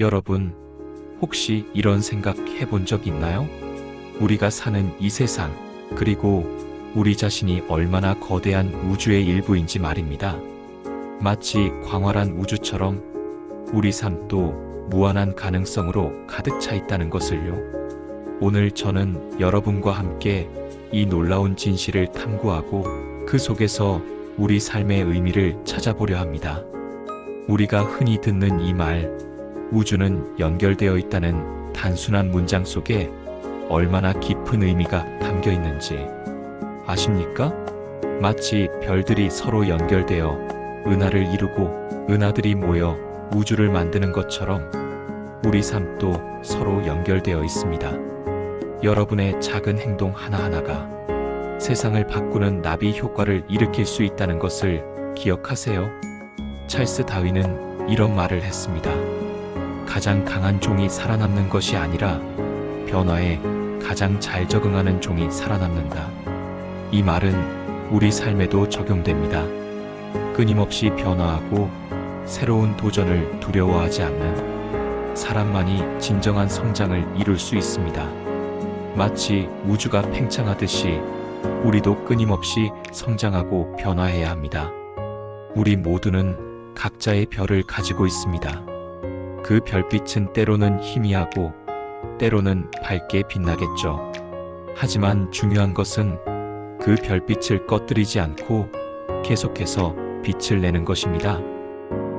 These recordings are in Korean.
여러분, 혹시 이런 생각 해본 적 있나요? 우리가 사는 이 세상, 그리고 우리 자신이 얼마나 거대한 우주의 일부인지 말입니다. 마치 광활한 우주처럼 우리 삶도 무한한 가능성으로 가득 차 있다는 것을요. 오늘 저는 여러분과 함께 이 놀라운 진실을 탐구하고 그 속에서 우리 삶의 의미를 찾아보려 합니다. 우리가 흔히 듣는 이 말, 우주는 연결되어 있다는 단순한 문장 속에 얼마나 깊은 의미가 담겨 있는지 아십니까? 마치 별들이 서로 연결되어 은하를 이루고 은하들이 모여 우주를 만드는 것처럼 우리 삶도 서로 연결되어 있습니다. 여러분의 작은 행동 하나하나가 세상을 바꾸는 나비 효과를 일으킬 수 있다는 것을 기억하세요. 찰스 다윈은 이런 말을 했습니다. 가장 강한 종이 살아남는 것이 아니라 변화에 가장 잘 적응하는 종이 살아남는다. 이 말은 우리 삶에도 적용됩니다. 끊임없이 변화하고 새로운 도전을 두려워하지 않는 사람만이 진정한 성장을 이룰 수 있습니다. 마치 우주가 팽창하듯이 우리도 끊임없이 성장하고 변화해야 합니다. 우리 모두는 각자의 별을 가지고 있습니다. 그 별빛은 때로는 희미하고 때로는 밝게 빛나겠죠. 하지만 중요한 것은 그 별빛을 꺼뜨리지 않고 계속해서 빛을 내는 것입니다.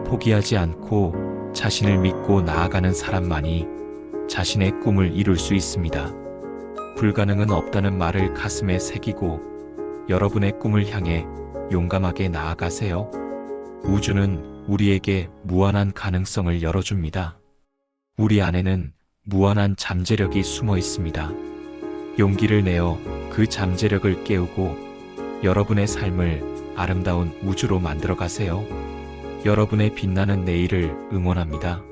포기하지 않고 자신을 믿고 나아가는 사람만이 자신의 꿈을 이룰 수 있습니다. 불가능은 없다는 말을 가슴에 새기고 여러분의 꿈을 향해 용감하게 나아가세요. 우주는 우리에게 무한한 가능성을 열어줍니다. 우리 안에는 무한한 잠재력이 숨어 있습니다. 용기를 내어 그 잠재력을 깨우고 여러분의 삶을 아름다운 우주로 만들어 가세요. 여러분의 빛나는 내일을 응원합니다.